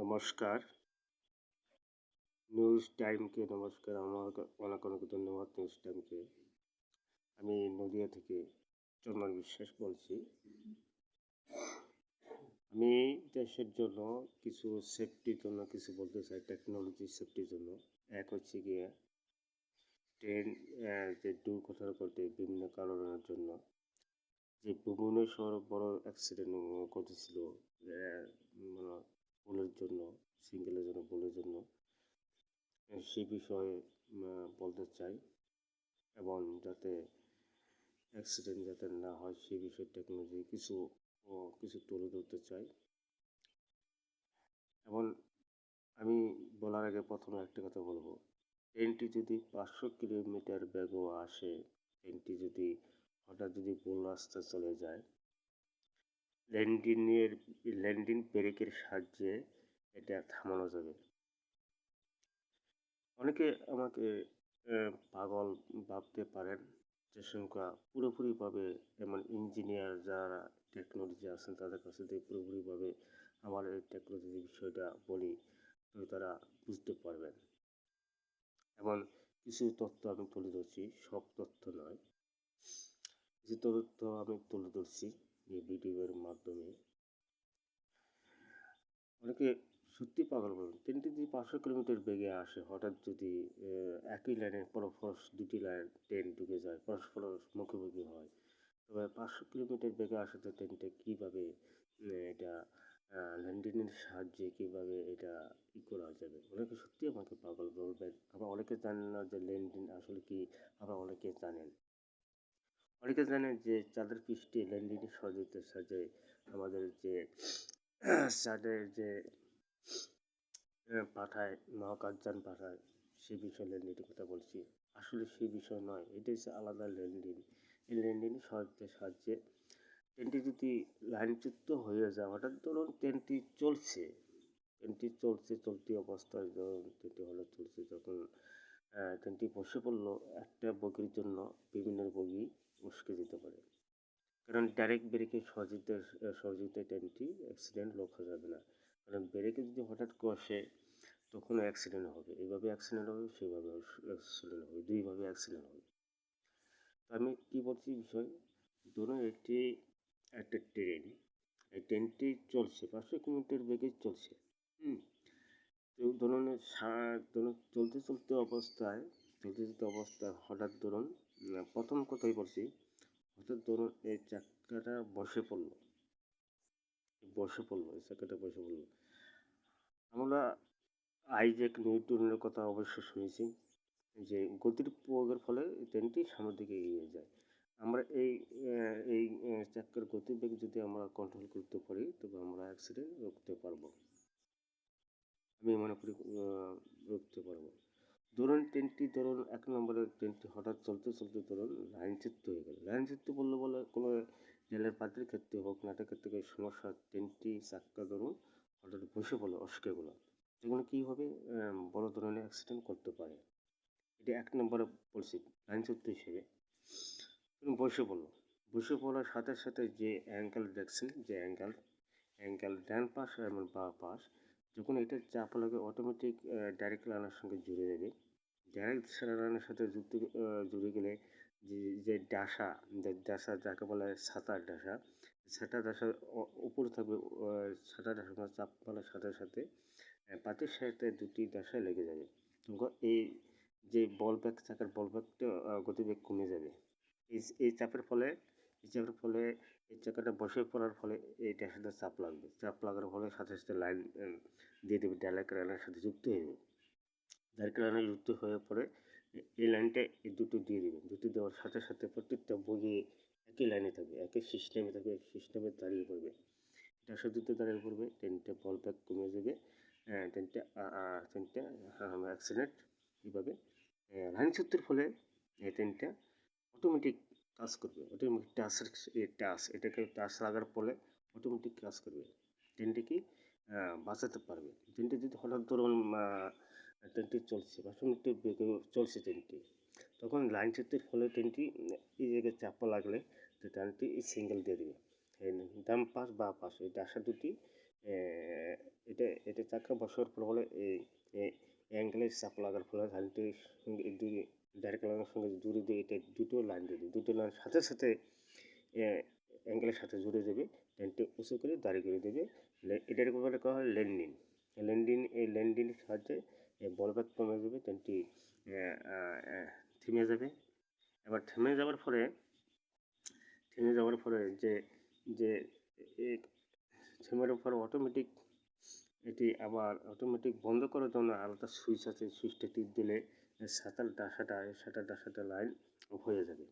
নমস্কার। নিউজ টাইমকে নমস্কার, আমার অনেক অনেক ধন্যবাদ নিউজ টাইমকে আমি নদিয়া থেকে চন্দন বিশ্বাস বলছি। আমি দেশের জন্য কিছু সেফটির জন্য, কিছু বলতে চাই টেকনোলজি সেফটির জন্য। এক হচ্ছে গিয়ে ট্রেন যে দুর্ঘটনা ঘটে বিভিন্ন কারণের জন্য। যে ভুবনেশ্বর বড় অ্যাক্সিডেন্ট ঘটেছিল মানে ভুলের জন্য সিঙ্গেলের জন্য ভুলের জন্য সে বিষয়ে বলতে চাই। এবং যাতে অ্যাক্সিডেন্ট যাতে না হয়, সে বিষয়ে টেকনোলজি কিছু কিছু তুলে ধরতে চাই। এবং আমি বলার আগে প্রথমে একটা কথা বলব। ট্রেনটি যদি পাঁচশো কিলোমিটার বেগও আসে ট্রেনটি যদি হঠাৎ যদি ভুল রাস্তা চলে যায় ল্যান্ডিংয়ের ল্যান্ডিং ব্রেকের সাহায্যে এটা থামানো যাবে। অনেকে আমাকে পাগল ভাবতে পারেন যে সংখ্যা পুরোপুরিভাবে এমন ইঞ্জিনিয়ার যারা টেকনোলজি আছেন তাদের কাছে দিয়ে পুরোপুরিভাবে আমার এই টেকনোলজি বিষয়টা বলি তবে তারা বুঝতে পারবেন। এবং কিছু তথ্য আমি তুলে ধরছি, সব তথ্য নয়। কিছু তথ্য আমি তুলে ধরছি। এই ভিডিওর মাধ্যমে। অনেকে সত্যি পাগল বলুন ট্রেনটি যদি পাঁচশো কিলোমিটার বেগে আসে, হঠাৎ যদি একই লাইনে পরস্পর দুটি লাইন ট্রেন ঢুকে যায়, পরস্পর মুখোমুখি হয়, তবে পাঁচশো কিলোমিটার বেগে আসাতে ট্রেনটা কীভাবে এটা ল্যান্ডিংয়ের সাহায্যে কীভাবে এটা ই করা যাবে? অনেকে সত্যি আমাকে পাগল বলবেন। আবার অনেকে জানেন না যে ল্যান্ডিং আসলে কি, আবার অনেকে জানেন। অনেকে জানেন যে চাঁদের পৃষ্ঠে ল্যান্ডিংয়ের সহযোগিতার সাহায্যে আমাদের যে চাঁদের যে পাঠায়, মহাকাশযান পাঠায়, সে বিষয়ে ল্যান্ডিংয়ের কথা বলছি। আসলে সেই বিষয় নয়, এটা হচ্ছে আলাদা ল্যান্ডিং। এই ল্যান্ডিংয়ের সহায়তার সাহায্যে ট্রেনটি যদি লাইনচ্যুত হয়ে যায়, হঠাৎ ধরুন ট্রেনটি চলছে ট্রেনটি চলছে, চলতি অবস্থায় যখন ট্রেনটি হলে চলছে, যখন ট্রেনটি বসে পড়ল একটা বগির জন্য, বিভিন্ন বগি উস্কে যেতে পারে। কারণ ডাইরেক্ট ব্রেকের সহযোগিতা সহযোগিতায় ট্রেনটি অ্যাক্সিডেন্ট রোখা যাবে না। কারণ ব্রেকে যদি হঠাৎ কষে, তখন অ্যাক্সিডেন্ট হবে। এইভাবে অ্যাক্সিডেন্ট হবে, সেভাবে অ্যাক্সিডেন্ট হবে। দুইভাবে অ্যাক্সিডেন্ট হবে। তো আমি কী বলছি বিষয়? ধরুন একটি, একটা ট্রেন এই ট্রেনটি চলছে, পাঁচশো কিলোমিটার বেগে চলছে, হুম? তো ধরুন ধরুন চলতে চলতে অবস্থায়, চলতে চলতে অবস্থায় হঠাৎ ধরুন প্রথম কথাই বলছি হঠাৎ ধরুন এই চাকাটা বসে পড়ল। বসে পড়ল, এই চাকাটা বসে পড়ল। আমরা আইজ্যাক নিউটনের কথা অবশ্য শুনেছি যে, গতির প্রয়োগের ফলে ট্রেনটি সামনের দিকে এগিয়ে যায়। আমরা এই এই চাক্কার গতিবেগ যদি আমরা কন্ট্রোল করতে পারি, তবে আমরা অ্যাক্সিডেন্ট রুখতে পারব। আমি মনে করি রুখতে পারব। ধরুন ট্রেনটি ধরুন এক নম্বরের ট্রেনটি হঠাৎ চলতে চলতে ধরুন লাইনচ্যুত হয়ে গেল। লাইনচ্যুত বললে বলে কোনো রেলের পাত্রের ক্ষেত্রে হোক নাটকের থেকে সমস্যা ট্রেনটি চাক্কা ধরুন হঠাৎ বসে পড়ল অস্কেগুলো যেগুলো কী হবে? বড় ধরনের অ্যাক্সিডেন্ট করতে পারে। এটা এক নম্বরে বলছি লাইনচ্যুত হিসেবে। বসে পড়ল। বসে পড়ার সাথে সাথে যে অ্যাঙ্গেল দেখছেন, যে অ্যাঙ্গেল অ্যাঙ্গেল ডান পাশ এবং বা পাশ, যখন এটা চাপ লাগে অটোমেটিক ডাইরেক্ট লাইনের সঙ্গে জুড়ে যাবে ডাইরেক্ট লাইনের সাথে যুক্ত জুড়ে গেলে যে যে ডাসা যে ডাসা যাকে বলে ছাতার ডাসা ছাতা ডাসার উপরে থাকবে ছাতা ডাসা চাপ মারার সাথে সাথে পাতের সাথে দুটি ডাসায় লেগে যাবে। এই যে বল ব্যাগ থাকার বল ব্যাগটা গতিবেগ কমে যাবে। এই এই চাপের ফলে, এই চাপের ফলে, এই চাকাটা বসে পড়ার ফলে এই সাথে চাপ লাগবে। চাপ লাগার ফলে সাথে সাথে লাইন দিয়ে দেবে ডাইরেক্ট লাইনের সাথে যুক্ত হয়ে যাবে। ডাইরেক্ট লাইনে যুক্ত হয়ে পরে এই লাইনটা এই দুটো দিয়ে দেবে। দুটো দেওয়ার সাথে সাথে প্রত্যেকটা বগি একই লাইনে থাকবে, একই সিস্টেমে থাকবে এক সিস্টেমে দাঁড়িয়ে পড়বে। এটা সাথে দাঁড়িয়ে পড়বে ট্রেনটা বল ব্যাগ কমে যাবে ট্রেনটা ট্রেনটা অ্যাক্সিডেন্ট এইভাবে লাইন সত্যের ফলে এই ট্রেনটা অটোমেটিক কাজ করবে। অটোমেটিক টাচের টাচ এটাকে টাচ লাগার ফলে অটোমেটিক কাজ করবে। ট্রেনটি কি বাঁচাতে পারবে। ট্রেনটি যদি হঠাৎ ধরুন ট্রেনটি চলছে, বা সমুদ্র বেগে চলছে ট্রেনটি। তখন লাইন চ্যুতের ফলে ট্রেনটি, এই জায়গায় চাপা লাগলে তো ট্রেনটি সিঙ্গেল দিয়ে দেবে। ডান পাশ, বা পাশ, এই ডাসা দুটি এটা এটা চাকা বসার ফলে বলে এই অ্যাঙ্গেলে চাপ লাগার ফলে এই দুই ডাইরেক্ট লাইনের সঙ্গে জুড়ে দিয়ে এটা দুটো লাইন দিয়ে দুটো লাইন সাথে সাথে অ্যাঙ্গেলের সাথে জুড়ে দেবে লাইনটি উঁচু করে দাঁড়িয়ে করে দেবে। এটার বলে করা হয় ল্যান্ডিং ল্যান্ডিং এই ল্যান্ডিংয়ের সাহায্যে বলবেগ কমে যাবে ট্রেনটি থেমে যাবে। এবার থেমে যাওয়ার ফলে থেমে যাওয়ার ফলে যে যে থেমে যাওয়ার পরে অটোমেটিক এটি আবার অটোমেটিক বন্ধ করার জন্য আলাদা সুইচ আছে সুইচটা টিপ দিলে সাঁতার ডাসাটা সাঁতার ডাসাটা লাইন অফ হয়ে যাবে।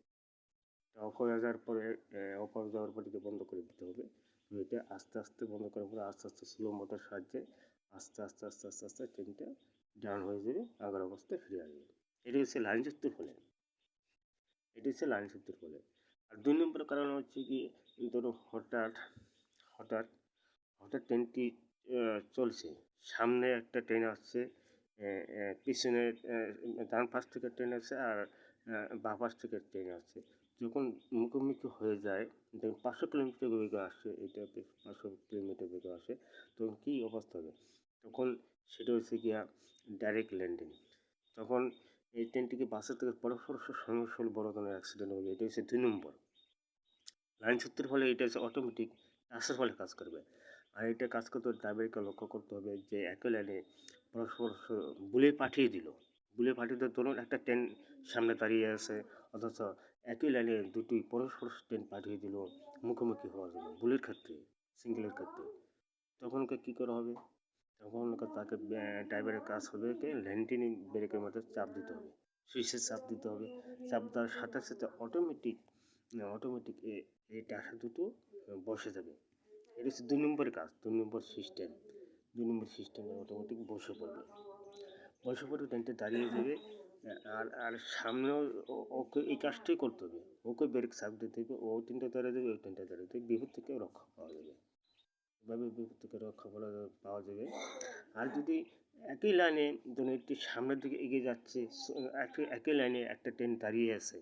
অফ হয়ে যাওয়ার পরে অফ হয়ে যাওয়ার পরে এটা বন্ধ করে দিতে হবে। এটা আস্তে আস্তে বন্ধ করার পরে আস্তে আস্তে স্লো মোটর সাহায্যে আস্তে আস্তে আস্তে আস্তে আস্তে ট্রেনটা ডাউন হয়ে যাবে আগের অবস্থায় ফিরে আসবে। এটা হচ্ছে লাইন যুক্তির ফলে। এটি হচ্ছে লাইন যুক্তির ফলে। আর দুই নম্বর কারণ হচ্ছে কি, ধরো হঠাৎ হঠাৎ হঠাৎ ট্রেনটি চলছে। সামনে একটা ট্রেন আসছে পিছনে ডান পাশ থেকে ট্রেন আসছে আর বাঁ পাশ থেকে ট্রেন আসছে। যখন মুখোমুখি হয়ে যায়, দেখুন পাঁচশো কিলোমিটার বেগে আসছে এটা পাঁচশো কিলোমিটার বেগে আসে, তখন কী অবস্থা হবে? তখন সেটা হচ্ছে গিয়া ডাইরেক্ট ল্যান্ডিং তখন এই ট্রেনটিকে বাসের থেকে পরস্পর সংঘর্ষ হলে বড় ধরনের অ্যাক্সিডেন্ট হবে এটা হচ্ছে দুই নম্বর। লাইন সত্যের ফলে এটা হচ্ছে অটোমেটিক টাচের ফলে কাজ করবে। আর এটা কাজ করতে ড্রাইভারকে লক্ষ্য করতে হবে যে একই লাইনে পরস্পর বুলে পাঠিয়ে দিল। বুলে পাঠিয়ে দেওয়ার ধরুন একটা ট্রেন সামনে দাঁড়িয়ে আছে, অথচ একই লাইনে দুটি পরস্পর ট্রেন পাঠিয়ে দিল, মুখোমুখি হওয়ার জন্য বুলের ক্ষেত্রে সিঙ্গেলের ক্ষেত্রে। তখন কী করা হবে? তখন তাকে ড্রাইভারের কাজ হবে কি ল্যান্ডিং ব্রেকের মধ্যে চাপ দিতে হবে। সুইচে চাপ দিতে হবে। চাপ দেওয়ার সাথে সাথে অটোমেটিক অটোমেটিক এই টাকা দুটো বসে যাবে। এটা হচ্ছে দুই নম্বরের কাজ, দুই নম্বর সিস্টেম দুই নম্বর সিস্টেমে অটোমেটিক বসে পড়বে। বসে পড়ে ট্রেনটা দাঁড়িয়ে যাবে আর আর সামনেও ওকে এই কাজটাই করতে হবে। ওকে ব্রেক চাপ দিতে হবে, ও ট্রেনটা দাঁড়িয়ে যাবে ওই ট্রেনটা দাঁড়িয়ে যাবে বিপদ থেকে রক্ষা পাওয়া যাবে। এভাবে বিপদ থেকে রক্ষা পাওয়া পাওয়া যাবে। আর যদি একই লাইনে ধরুন একটি সামনের দিকে এগিয়ে যাচ্ছে একই একই লাইনে একটা ট্রেন দাঁড়িয়ে আছে।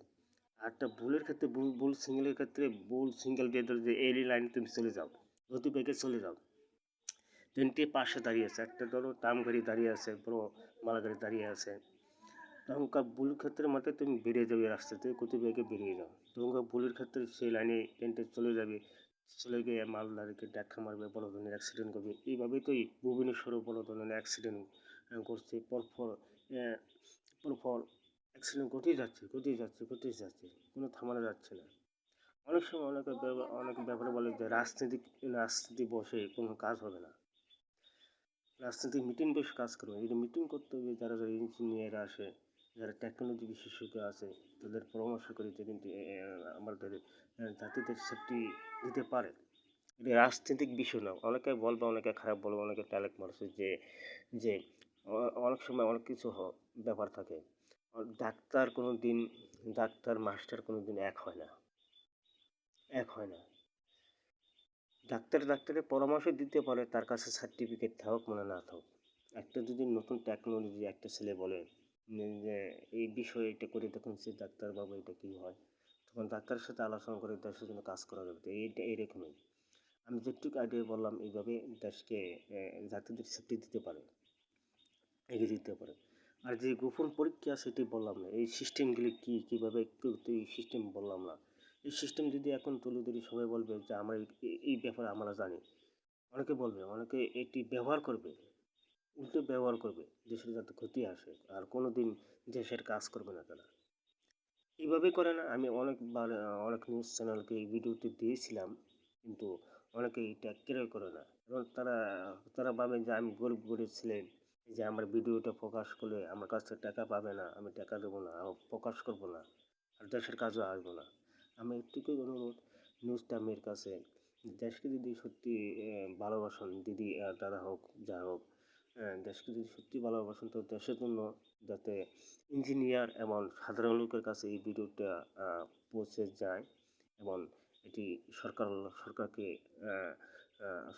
আর একটা বুলের ক্ষেত্রে বুল সিঙ্গেলের ক্ষেত্রে বুল সিঙ্গেল দিয়ে ধরো যে এই লাইনে তুমি চলে যাও গতি বেগে চলে যাও। ট্রেনটি পাশে দাঁড়িয়ে আছে, একটা ধরো টাম গাড়ি দাঁড়িয়ে আছে, বড় মাল গাড়ি দাঁড়িয়ে আছে। তখনকার বুল ক্ষেত্রের মধ্যে তুমি বেরিয়ে যাবে রাস্তাতে গতি বেগে বেরিয়ে যাও। তখনকার বুলের ক্ষেত্রে সেই লাইনে ট্রেনটা চলে যাবে। চলে গিয়ে মালদারকে দেখা মারবে বড় ধরনের অ্যাক্সিডেন্ট করবে। এইভাবেই তো ভুবনেশ্বরও বড় ধরনের অ্যাক্সিডেন্ট করছে। পরপর পরপর অ্যাক্সিডেন্ট ঘটেই যাচ্ছে ঘটেই যাচ্ছে ঘটেই যাচ্ছে। কোনো থামানো যাচ্ছে না। অনেক সময় অনেকে অনেক ব্যাপারে বলে যে রাজনীতি রাজনীতি বসে কোনো কাজ হবে না। রাজনীতি মিটিং বসে কাজ করবে। যদি মিটিং করতে হবে যারা যারা ইঞ্জিনিয়ার আসে, যারা টেকনোলজি বিশেষজ্ঞ আছে, তাদের পরামর্শ করে যে কিন্তু আমাদের জাতিদের সেফটি দিতে পারে। এটা রাজনৈতিক বিষয় না। অনেকে বলবে, অনেকে খারাপ বলবে, অনেকে ট্যালেন্ট মারছে যে যে অনেক সময় অনেক কিছু ব্যাপার থাকে। ডাক্তার কোনো দিন ডাক্তার, মাস্টার কোনো দিন এক হয় না। এক হয় না। ডাক্তার ডাক্তারের পরামর্শ দিতে পারে, তার কাছে সার্টিফিকেট থাকুক মানে না থাকুক। একটা যদি নতুন টেকনোলজি একটা ছেলে বলে যে, এই বিষয়ে এটা করে দেখুন, সে ডাক্তারবাবু এটা কী হয়। তখন ডাক্তারের সাথে আলোচনা করে দেশের জন্য কাজ করা যাবে। এইটা, এইরকমই। আমি যেটুকু আইডিয়া বললাম, এইভাবে দেশকে জাতিদের সেফটি দিতে পারে, এগিয়ে দিতে পারে। আর যে গোপন পরীক্ষা সেটি বললাম না, এই সিস্টেমগুলি কী, কীভাবে এই সিস্টেম বললাম না। এই সিস্টেম যদি এখন তুলে ধরি, সবাই বলবে যে আমরা এই ব্যাপারে আমরা জানি। অনেকে বলবে, অনেকে এটি ব্যবহার করবে, উল্টো ব্যবহার করবে, দেশের যাতে ক্ষতি আসে। আর কোনো দিন দেশের কাজ করবে না তারা। এইভাবে করে না? আমি অনেকবার অনেক নিউজ চ্যানেলকে এই ভিডিওটি দিয়েছিলাম, কিন্তু অনেকে এটা কেয়ার করে না। এবং তারা তারা ভাবে যে আমি গরিব গরিব ছিলেন যে আমার ভিডিওটা প্রকাশ করলে আমার কাছ থেকে টাকা পাবে না, আমি টাকা দেবো না, আমি প্রকাশ করব না, আর দেশের কাজও আসব না। আমি একটুকুই অনুরোধ নিউজ টাইমের কাছে, দেশকে যদি সত্যি ভালোবাসেন, দিদি, আর দাদা হোক, যা হোক আহ, দেশকে যদি সত্যি ভালোবাসেন তো দেশের জন্য যাতে ইঞ্জিনিয়ার এবং সাধারণ লোকের কাছে এই ভিডিওটা পৌঁছে যায় এবং এটি সরকার সরকারকে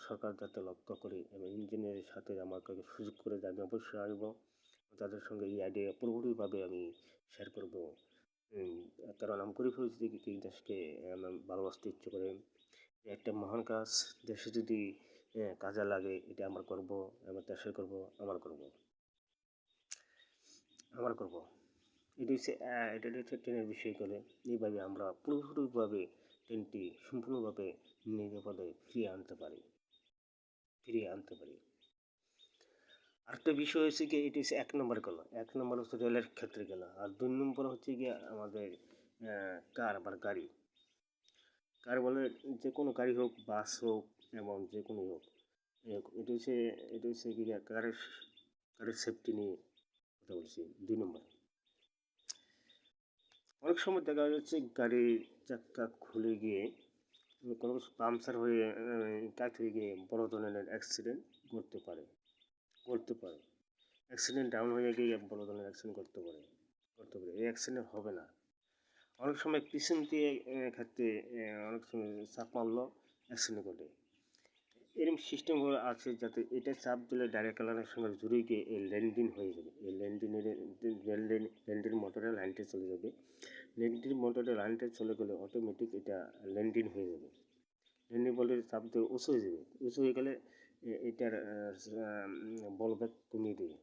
সরকার যাতে লক্ষ্য করে এবং ইঞ্জিনিয়ারের সাথে আমাকে সুযোগ করে দেয় আমি অবশ্যই আসব। তাদের সঙ্গে এই আইডিয়া পুরোপুরিভাবে আমি শেয়ার করব। কারণ আমি হয়েছি দেখি দেশকে ভালোবাসতে ইচ্ছে করে একটা মহান কাজ দেশে যদি হ্যাঁ কাজে লাগে, এটা আমার করব, আমার দেশের করব, আমার করব। আমার করব। এটা হচ্ছে এটা হচ্ছে ট্রেনের বিষয় করে। এইভাবে আমরা পুরোপুরিভাবে ট্রেনটি সম্পূর্ণভাবে নিরাপদে ফিরিয়ে আনতে পারি। ফিরিয়ে আনতে পারি। আরেকটা বিষয় হচ্ছে কি এটা হচ্ছে এক নম্বর গেল। এক নম্বর হচ্ছে রেলের ক্ষেত্রে গেল। আর দুই নম্বর হচ্ছে গিয়ে আমাদের কার বা গাড়ি। কার বলে যে কোনো গাড়ি হোক, বাস হোক, এবং যে কোনো হোক এটা হচ্ছে এটা হচ্ছে কি কারের কারের সেফটি নিয়ে কথা বলছি, দুই নম্বর। অনেক সময় দেখা যাচ্ছে গাড়ির চাক্কা খুলে গিয়ে, কোনো পাংচার হয়ে কাজ হয়ে গিয়ে বড় ধরনের অ্যাক্সিডেন্ট করতে পারে করতে পারে। অ্যাক্সিডেন্ট ডাউন হয়ে গিয়ে বড় ধরনের অ্যাক্সিডেন্ট করতে পারে করতে পারে। এই অ্যাক্সিডেন্ট হবে না। অনেক সময় পিছন দিয়ে ক্ষেত্রে অনেক সময় চাপ মারলো অ্যাক্সিডেন্ট ঘটে। এরকম সিস্টেম আছে যাতে এটা চাপ দিলে ডাইরেক্ট কালারের সঙ্গে জুড়ে গিয়ে এই ল্যান্ডিং হয়ে যাবে। এই ল্যান্ডিংয়ের ল্যান্ডিং ল্যান্ডিং মোটরে লাইনটা চলে যাবে। ল্যান্ডিং মোটরে লাইনটা চলে গেলে অটোমেটিক এটা ল্যান্ডিং হয়ে যাবে। ল্যান্ডিং বলে চাপ দিয়ে উঁচু হয়ে যাবে। উঁচু হয়ে গেলে এটার বল ব্যাগ কমিয়ে দেবে।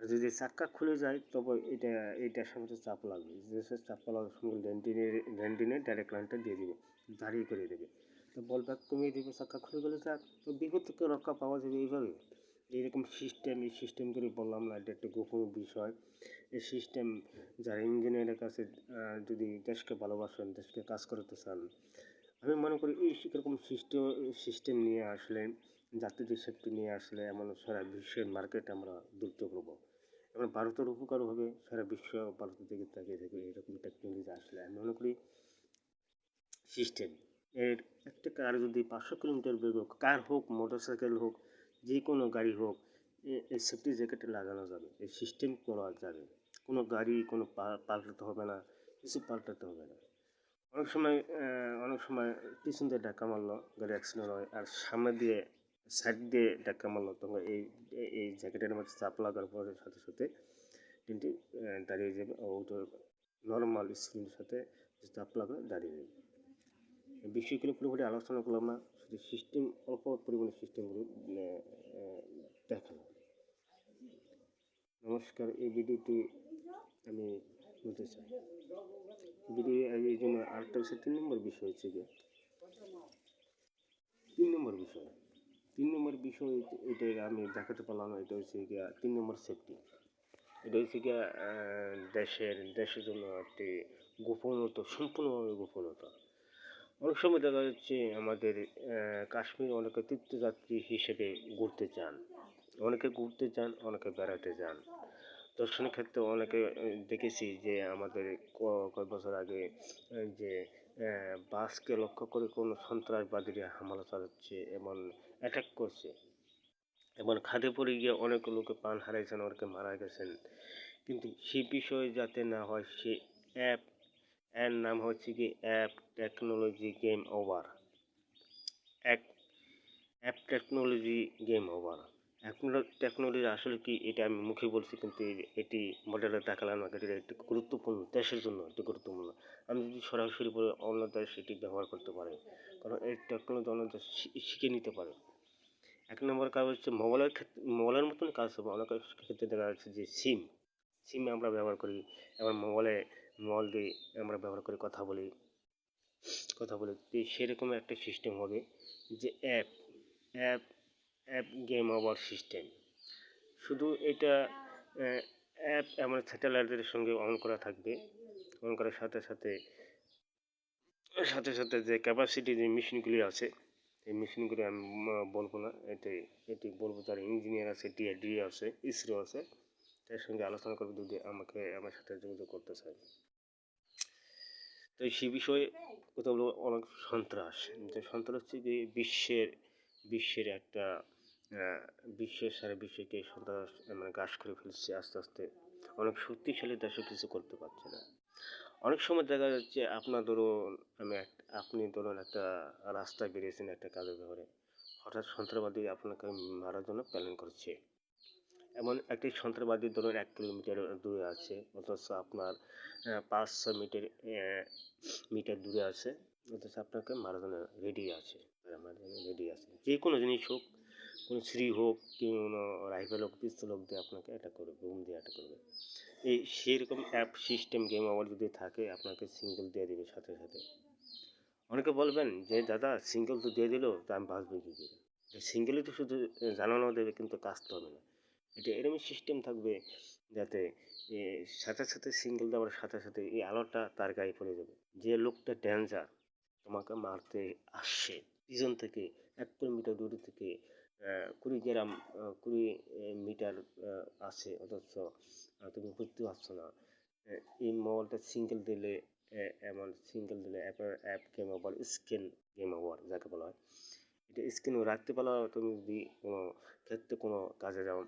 আর যদি চাক্কা খুলে যায়, তবে এটা, এইটার সাথে চাপ লাগবে। যে চাপ লাগার সঙ্গে ল্যান্ডিনের ল্যান্ডিনে ডাইরেক্ট লাইনটা দিয়ে দিবে, দাঁড়িয়ে করে দেবে। তো বল ব্যাগ কমিয়ে দেবে, চাক্কা খুলে গেলে যাক তো বিপদ থেকে রক্ষা পাওয়া যাবে এইভাবে। এইরকম সিস্টেম এই সিস্টেম করে বললাম না, এটা একটা গোপন বিষয়। এই সিস্টেম যারা ইঞ্জিনিয়ারের কাছে যদি দেশকে ভালোবাসেন, দেশকে কাজ করতে চান, আমি মনে করি এই এরকম সিস্টেম সিস্টেম নিয়ে আসলে যাত্রীদের সেফটি নিয়ে আসলে, এমন সারা বিশ্বের মার্কেট আমরা যুক্ত করব। এবং ভারতের উপকার হবে সারা বিশ্ব ভারতের দিকে তাকিয়ে থাকবে এরকম টেকনোলজি আসলে। আমি মনে করি সিস্টেম এর একটা কার যদি পাঁচশো কিলোমিটার বেগ হোক কার হোক মোটর সাইকেল হোক যে কোনো গাড়ি হোক এই সেফটি জ্যাকেটে লাগানো যাবে। এই সিস্টেম করা যাবে। কোনো গাড়ি কোনো পাল্টাতে হবে না, কিছু পাল্টাতে হবে না। অনেক সময় অনেক সময় পিছন দিয়ে ধাক্কা মারলো, গাড়ি অ্যাক্সিডেন্ট হয়, আর সামনে দিয়ে সাইড দিয়ে ধাক্কা মারলো তখন এই এই- জ্যাকেটের মধ্যে চাপ লাগার পরে সাথে সাথে আহ, দাঁড়িয়ে যাবে ও ওটা নর্মাল স্ক্রিনের সাথে চাপ লাগা দাঁড়িয়ে যাবে। বিষয়গুলো পুরোপুরি আলোচনা করলাম না শুধু সিস্টেম অল্প পরিমাণে সিস্টেমগুলো দেখালাম। নমস্কার এই ভিডিওটি আমি বলতে চাই। ভিডিও এই জন্য আরেকটা হচ্ছে তিন নম্বর বিষয় হচ্ছে যে তিন নম্বর বিষয়। তিন নম্বর বিষয় এটা আমি দেখাতে পারলাম না, এটা হচ্ছে গিয়া তিন নম্বর সেফটি এটা হচ্ছে গিয়া দেশের দেশের জন্য একটি গোপনতা সম্পূর্ণভাবে গোপনতা অনেক সময় দেখা যাচ্ছে আমাদের কাশ্মীর অনেকে তীর্থযাত্রী হিসেবে ঘুরতে চান। অনেকে ঘুরতে চান অনেকে বেড়াতে যান। দর্শনের ক্ষেত্রে অনেকে দেখেছি যে আমাদের কয়েক বছর আগে যে বাসকে লক্ষ্য করে কোনো সন্ত্রাসবাদীরা হামলা চালাচ্ছে এবং অ্যাটাক করছে। এবং খাদে পড়ে গিয়ে অনেক লোকে প্রাণ হারাইছেন, অনেকে মারা গেছেন। কিন্তু সেই বিষয়ে যাতে না হয়, সে অ্যাপ এর নাম হচ্ছে কি অ্যাপ টেকনোলজি গেম ওভার এক app technology game over technology আসলে কি, এটা আমি মুখে বলছি, কিন্তু এটি মডেলে দেখালাম না এটা একটি গুরুত্বপূর্ণ, দেশের জন্য একটি গুরুত্বপূর্ণ। আমি যদি সরাসরি অন্য দেশ এটি ব্যবহার করতে পারে। কারণ এই টেকনোলজি অন্য দেশ শিখে নিতে পারে। এক নম্বর কাজ হচ্ছে মোবাইলের ক্ষেত্রে মোবাইলের মতন কাজ হবে অনেক ক্ষেত্রে দেখা যাচ্ছে যে সিম সিম আমরা ব্যবহার করি এবার মোবাইলে, মোবাইল দিয়ে আমরা ব্যবহার করে, কথা বলি কথা বলি। তো সেরকম একটা সিস্টেম হবে যে app app app game over system শুধু এটা অ্যাপ আমার স্যাটেলাইটের সঙ্গে অন করা থাকবে অন করার সাথে সাথে সাথে সাথে যে ক্যাপাসিটি যে মেশিনগুলি আছে এই মেশিনগুলি আমি বলব না এটি এটি বলব। যারা ইঞ্জিনিয়ার আছে ডিআরডি আছে ইসরো আছে, তার সঙ্গে আলোচনা করবে, যদি আমাকে, আমার সাথে যোগাযোগ করতে চায়। তো সে বিষয়ে কথা বলব, অনেক সন্ত্রাস। যে সন্ত্রাস হচ্ছে যে বিশ্বের বিশ্বের একটা বিশ্বের সারা বিশ্বকে সন্ত্রাস মানে গ্রাস করে ফেলছে আস্তে আস্তে। অনেক শক্তিশালী দেশও কিছু করতে পারছে না। অনেক সময় দেখা যাচ্ছে আপনার ধরুন, আমি আপনি ধরুন একটা রাস্তায় বেরিয়েছেন একটা কাজের ব্যাপারে। হঠাৎ সন্ত্রাসবাদী আপনাকে মারার জন্য প্ল্যান করছে। এমন একটি সন্ত্রাসবাদী ধরুন এক কিলোমিটার দূরে আছে, অথচ আপনার পাঁচ, ছয় মিটার মিটার দূরে আছে, অথচ আপনাকে মারার জন্য রেডি আছে রেডি আছে। যে কোনো জিনিস হোক, কোনো ছুরি হোক কোনো রাইফেল হোক পিস্তল হোক দিয়ে আপনাকে অ্যাটাক করবে, বুম দিয়ে অ্যাটাক করবে। এই সেরকম অ্যাপ সিস্টেম গেম ওভার যদি থাকে, আপনাকে সিঙ্গেল দিয়ে দেবে সাথে সাথে। অনেকে বলবেন যে, দাদা সিঙ্গেল তো দিয়ে দিলো, তা আমি বাঁচবো কী করে? সিঙ্গেলই তো শুধু জানানো দেবে, কিন্তু কাজ তো হবে না। এটা এরকমই সিস্টেম থাকবে যাতে সাথে সাথে সিঙ্গেল দেওয়ার সাথে সাথে এই আলোটা তার গায়ে পড়ে যাবে। যে লোকটা ডেঞ্জার তোমাকে মারতে আসছে, পিছন থেকে, এক কিলোমিটার দূরে থেকে কুড়ি গ্রাম কুড়ি মিটার আছে, অথচ তুমি বুঝতে পারছ না। এই মোবাইলটা সিঙ্গেল দিলে এমন সিঙ্গেল দিলে অ্যাপের app game over screen game over যাকে বলা হয়। এটা স্ক্রিন রাখতে পারো তুমি যদি কোনো ক্ষেত্রে কোনো কাজে যাও,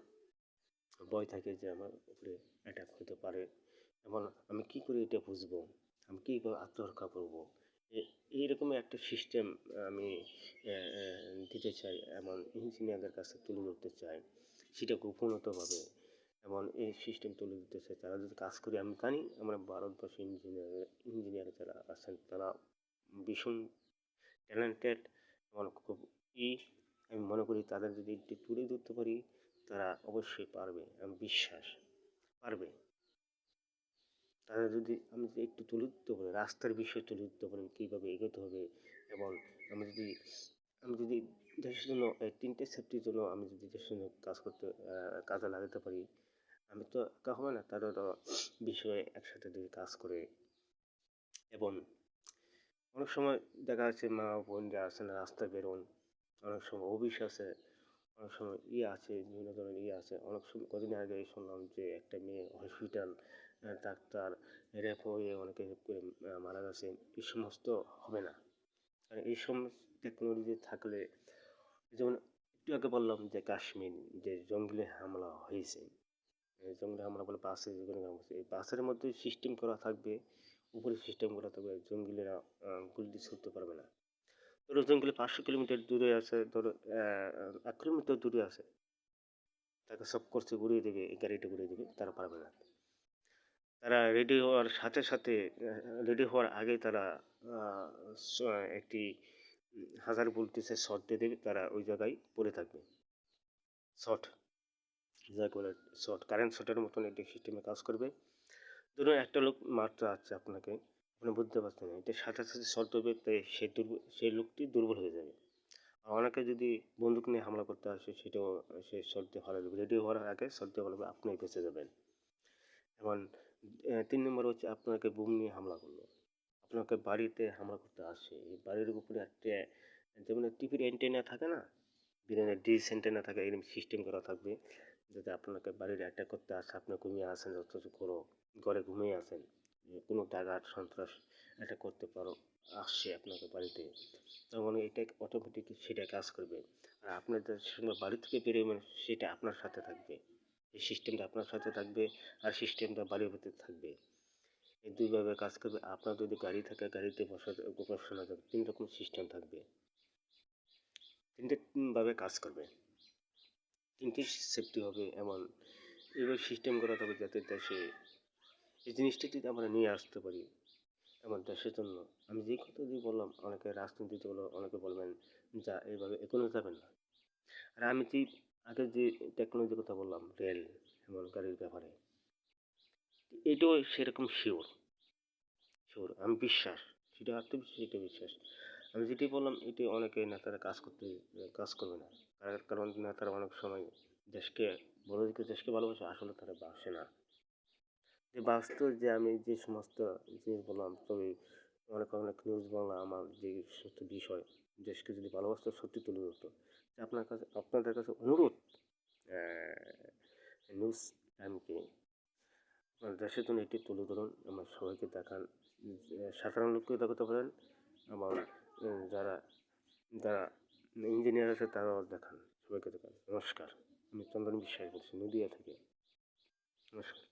ভয় থাকে যে আমার উপরে অ্যাটাক হতে পারে, এমন আমি কি করে এটা বুঝব? আমি কীভাবে আত্মরক্ষা করব? এইরকম একটা সিস্টেম আমি দিতে চাই, এমন ইঞ্জিনিয়ারদের কাছে তুলে ধরতে চাই, সেটা গোপনীয়ভাবে এমন এই সিস্টেম তুলে দিতে চাই, তারা যদি কাজ করে, আমি জানি আমরা ভারতবর্ষে ইঞ্জিনিয়ার ইঞ্জিনিয়ার যারা আছেন, তারা ভীষণ ট্যালেন্টেড এবং খুব ই, আমি মনে করি তাদের যদি একটু তুলে ধরতে পারি, তারা অবশ্যই পারবে, আমি বিশ্বাস, পারবে। তারা যদি আমি যদি একটু তুলে পারি রাস্তার বিষয়ে তুলে পারি কীভাবে এগোতে হবে এবং আমি যদি আমি যদি দেশের জন্য এই তিনটে সেফটির জন্য আমি যদি দেশের জন্য কাজ করতে কাজে লাগাতে পারি, আমি তো একা হবে না তাদেরও বিষয়ে একসাথে যদি কাজ করে এবং অনেক সময় দেখা যাচ্ছে মা বোনরা আছে না রাস্তায় বেরোন, অনেক সময় অফিস আছে, অনেক সময় ইয়ে আছে, বিভিন্ন ধরনের ইয়ে আছে, অনেক সময় কদিন আগে শুনলাম যে একটা মেয়ে হসপিটাল ডাক্তার রেপ হয়ে অনেকে করে মারা গেছে। এই সমস্ত হবে না। কারণ এই সমস্ত টেকনোলজি থাকলে, যেমন একটু আগে বললাম যে কাশ্মীর, যে জঙ্গলে হামলা হয়েছে। জঙ্গলে হামলা বলে বাসে যেগুলো হয়েছে, এই বাসের মধ্যে সিস্টেম করা থাকবে, উপরে সিস্টেম করা থাকবে, জঙ্গিলেরা গুলি ছুটতে পারবে না। ধরো জঙ্গলে পাঁচশো কিলোমিটার দূরে আছে, ধরো এক কিলোমিটার দূরে আছে, তাকে সব করছে, ঘুরিয়ে দেবে, এই গাড়িটা ঘুরিয়ে দেবে, তারা পারবে না। তারা রেডি হওয়ার সাথে সাথে রেডি হওয়ার আগে তারা একটি হাজার বলতেছে শর্ট দিয়ে দেবে তারা ওই জায়গায় পড়ে থাকবে। শর্ট যাকে বলে শর্ট কারেন্ট শর্টের মতন একটি সিস্টেমে কাজ করবে। ধরুন একটা লোক মারতে আসছে আপনাকে আপনি বুঝতে পারছেন না এটা সাথে সাথে শর্ট দেবে তাই সে দুর্বল সেই লোকটি দুর্বল হয়ে যাবে। আর অনেকে যদি বন্দুক নিয়ে হামলা করতে আসে সেটাও সে শর্ট দিয়ে ফেলা দেবে রেডি হওয়ার আগে শর্ট দিয়ে ফেলাবে আপনি বেঁচে যাবেন। আহ, তিন নম্বর হচ্ছে আপনাকে বুম নিয়ে হামলা করল। আপনাকে বাড়িতে হামলা করতে আসে। এই বাড়ির উপরে একটা যেমন টিভির অ্যান্টেনা থাকে না বিরিয়ানির ডিস অ্যান্টেনা থাকে, এরকম সিস্টেম করা থাকবে। যাতে আপনাকে বাড়ির অ্যাটাক করতে আসে, আপনি ঘুমিয়ে আসেন অথচ কোনো ঘরে ঘুমিয়ে আসেন কোনো ডাকাত, সন্ত্রাস অ্যাটাক করতে পারো আসছে আপনাকে বাড়িতে। তার মানে এটা অটোমেটিক সেটা কাজ করবে। আর আপনাদের সঙ্গে বাড়ি থেকে বেরোবেন সেটা আপনার সাথে থাকবে। এই সিস্টেমটা আপনার সাথে থাকবে আর সিস্টেমটা বাড়ির ভিতরে থাকবে। এই দুইভাবে কাজ করবে। আপনার যদি গাড়ি থাকে, গাড়িতে বসা বসানো যাবে তিন রকম সিস্টেম থাকবে। তিনটে ভাবে কাজ করবে। তিনটে সেফটি হবে এমন। এইভাবে সিস্টেম করা থাকবে যাতে দেশে এই জিনিসটা যদি আমরা নিয়ে আসতে পারি এমন দেশের জন্য। আমি যেই কথা দিয়ে বললাম, অনেকে রাজনীতিতে বলো, অনেকে বলবেন, যা, এইভাবে এগোনো যাবে না। আর আমি যে আগে যে টেকনোলজির কথা বললাম রেল এমন গাড়ির ব্যাপারে, এটাও সেরকম শিওর শিওর আমি বিশ্বাস, সেটা আত্মবিশ্বাস এটা বিশ্বাস। আমি যেটি বললাম এটি অনেকে নেতারা কাজ করতে, কাজ করবে না। কার- কারণ নেতারা অনেক সময় দেশকে, বড় দিকে দেশকে ভালোবাসে, আসলে তারা বাসে না। যে বাস্তব যে আমি যে সমস্ত জিনিস বললাম, তবে অনেক অনেক নিউজ বাংলা আমার যে সমস্ত বিষয়, দেশকে যদি ভালোবাসতো, সত্যি তুলে ধরতো। আপনার কাছে, আপনাদের কাছে অনুরোধ? নিউজ টাইমকে আপনার দেশের জন্য এটি তুলে ধরুন, আমার সবাইকে দেখান সাধারণ লোককে দেখাতে পারেন, আমার যারা যারা ইঞ্জিনিয়ার আছে তারাও দেখান, সবাইকে দেখান। নমস্কার, আমি চন্দন বিশ্বাস বলছি, নদিয়া থেকে। নমস্কার।